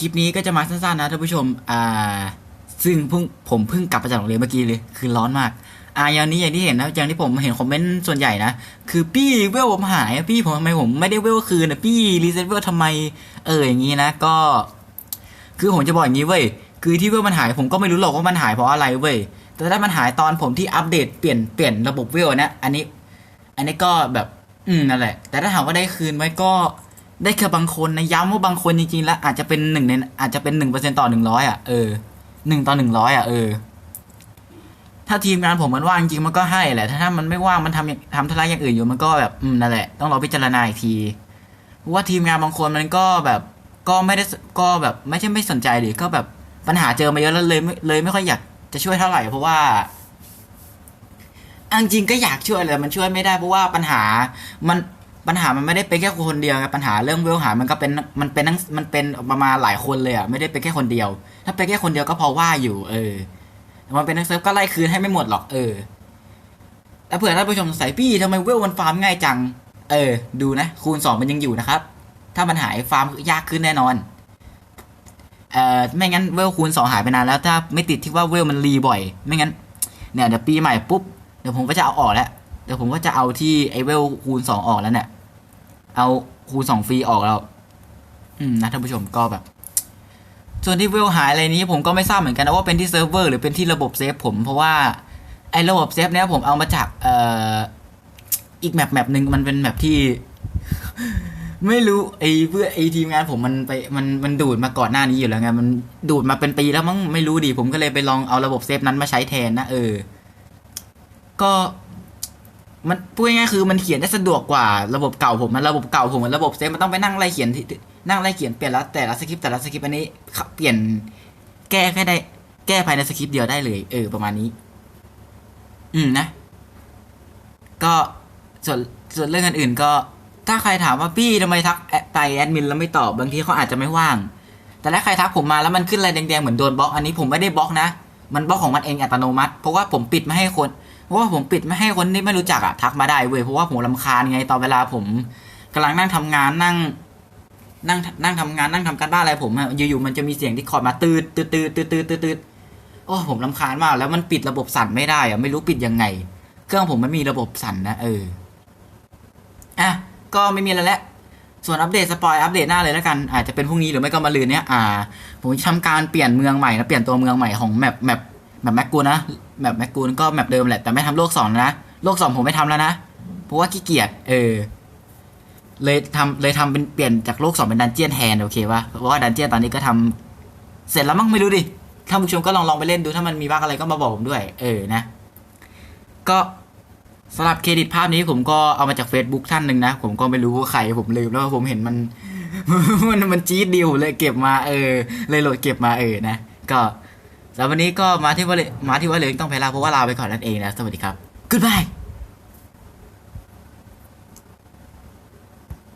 คลิปนี้ก็จะมาสั้นๆนะท่านผู้ชม อ่า ซึ่งเพิ่งผมเพิ่งกลับมาจากโรงเรียนเมื่อกี้เลย คือร้อนมาก อ่าอย่างนี้อย่างที่เห็นนะ อย่างที่ผมเห็นคอมเมนต์ส่วนใหญ่นะ คือพี่เวลผมหายพี่ผมทำไมผมไม่ได้เวลคืนอะพี่รีเซ็ตเวลทำไม เอออย่างนี้นะ ก็ คือผมจะบอกอย่างนี้เว้ย คือที่เวลมันหายผมก็ไม่รู้หรอกว่ามันหายเพราะอะไรเว้ย แต่ถ้ามันหายตอนผมที่อัปเดตเปลี่ยนเปลี่ยนระบบเวลนะ อันนี้ อันนี้ก็แบบ อืมนั่นแหละ แต่ถ้าถามว่าได้คืนไหมก็ ได้แค่บางคนนะย้ำว่าบางคนจริงๆแล้วอาจจะเป็นหนึ่งในอาจจะเป็นหนึ่งเปอร์เซ็นต่อหนึ่งร้อยอะเออหนึ่งต่อหนึ่งร้อยอะเออ ถ้าทีมงานผมมันว่างจริงมันก็ให้แหละ ถ้าถ้ามันไม่ว่างมันทำอย่างทำธุระอย่างอื่นอยู่มันก็แบบอืมนั่นแหละต้องรอพิจารณาอีกทีเพราะว่าทีมงานบางคนมันก็แบบก็ไม่ได้ก็แบบไม่ใช่ไม่สนใจดิก็แบบปัญหาเจอมาเยอะแล้วเลยไม่เลยไม่ค่อยอยากจะช่วยเท่าไหร่เพราะว่าอังจริงก็อยากช่วยเลยมันช่วยไม่ได้เพราะว่าปัญหามัน ปัญหามันไม่ได้เป็นแค่คนเดียวไงปัญหาเรื่องเวลหายมันก็เป็นมันเป็นทั้งมันเป็นประมาณหลายคนเลยอะไม่ได้เป็นแค่คนเดียว ถ้าเป็นแค่คนเดียวก็พอว่าอยู่ เออมันเป็นทั้งเซิร์ฟก็ไล่คืนให้ไม่หมดหรอกเออแล้วเผื่อท่านผู้ชมสงสัยพี่ทำไมเวลมันฟาร์มง่ายจัง เออ ดูนะ คูณสองมันยังอยู่นะครับ ถ้ามันหายฟาร์มยากขึ้นแน่นอนเอ่อไม่งั้นเวลคูณสองหายไปนานแล้วถ้าไม่ติดที่ว่าเวลมันรีบ่อย ไม่งั้นเนี่ยเดี๋ยวปีใหม่ปุ๊บเดี๋ยวผมก็จะเอาออกแล้ว เดี๋ยวผมก็จะเอาที่ไอเวลคูณสองออกแล้วเนี่ย เอาคูณสองฟรีออกแล้ว อืมนะท่านผู้ชมก็แบบ ส่วนที่เวลหายอะไรนี้ผมก็ไม่ทราบเหมือนกันนะว่าเป็นที่เซิร์ฟเวอร์หรือเป็นที่ระบบเซฟผมเพราะว่าไอ้ระบบเซฟเนี้ยผมเอามาจากเอ่ออีกแมปแมปหนึ่งมันเป็นแมปที่ ไม่รู้ไอ้เพื่อไอ้ทีมงานผมมันไปมันมันดูดมาก่อนหน้านี้อยู่แล้วไงมันดูดมาเป็นปีแล้วมั้งไม่รู้ดิผมก็เลยไปลองเอาระบบเซฟนั้นมาใช้แทนนะเออ ก็ มันพูดง่ายๆคือมันเขียนได้สะดวกกว่าระบบเก่าผมมันระบบเก่าผมมันระบบเซฟมันต้องไปนั่งไล่เขียนที่นั่งไล่เขียนเปลี่ยนล้วแต่ละสคริปต์แต่ละสคริปต์อันนี้เปลี่ยนแก้แค่ได้ แก้ภายในสคริปต์เดียวได้เลย เออ ประมาณนี้ อืมนะ ก็ส่วนส่วนเรื่องอื่นๆก็ ถ้าใครถามว่าพี่ทำไมทักไปแอดมินแล้วไม่ตอบบางทีเขาอาจจะไม่ว่าง แต่ถ้าใครทักผมมาแล้วมันขึ้นอะไรแดงๆเหมือนโดนบล็อก อันนี้ผมไม่ได้บล็อกนะมันบล็อกของมันเองอัตโนมัติ เพราะว่าผมปิดไม่ให้คน เพราะว่าผมปิดไม่ให้คนที่ไม่รู้จักอะทักมาได้เว้ยเพราะว่าผมรำคาญไงตอนเวลาผมกำลังนั่งทำงานนั่ง นั่งนั่งทำงานนั่งทำการบ้านอะไรผมอะอยู่ๆมันจะมีเสียงที่คอร์ดมาตืดตืดตืดตืดตืดตืดโอ้ผมรำคาญมาก แล้วมันปิดระบบสั่นไม่ได้อะไม่รู้ปิดยังไง เครื่องผมไม่มีระบบสั่นนะเอออะก็ไม่มีอะไรแล้วส่วนอัปเดตสปอยอัปเดตหน้าเลยแล้วกันอาจจะเป็นพรุ่งนี้หรือไม่ก็มาลืนเนี้ยอ่า ผมจะทำการเปลี่ยนเมืองใหม่นะเปลี่ยนตัวเมืองใหม่ของแมปแมปแมปแมกกูนะ แมปแมกกูนก็แมปเดิมแหละแต่ไม่ทำโลกสองนะโลกสองผมไม่ทำแล้วนะเพราะว่าขี้เกียจเออ เลยทำเลยทำเป็นเปลี่ยนจากโลกสองเป็นดันเจียนแทนโอเคปะเพราะว่าดันเจียนตอนนี้ก็ทำเสร็จแล้วมั้งไม่รู้ดิถ้าผู้ชมก็ลองลองไปเล่นดูถ้ามันมีบ้างอะไรก็มาบอกผมด้วย เออนะ ก็สำหรับเครดิตภาพนี้ผมก็เอามาจาก Facebook ท่านหนึ่งนะ ผมก็ไม่รู้ว่าใครผมลืมแล้วผมเห็นมัน มันมันจี๊ดดีผมเลยเก็บมาเออ เลยโหลดเก็บมาเออนะ ก็ สำหรับวันนี้ก็มาที่ว่าเลมาที่ว่าเลยต้องไปลาเพราะว่าลาไปก่อนนั่นเองนะ สวัสดีครับ goodbye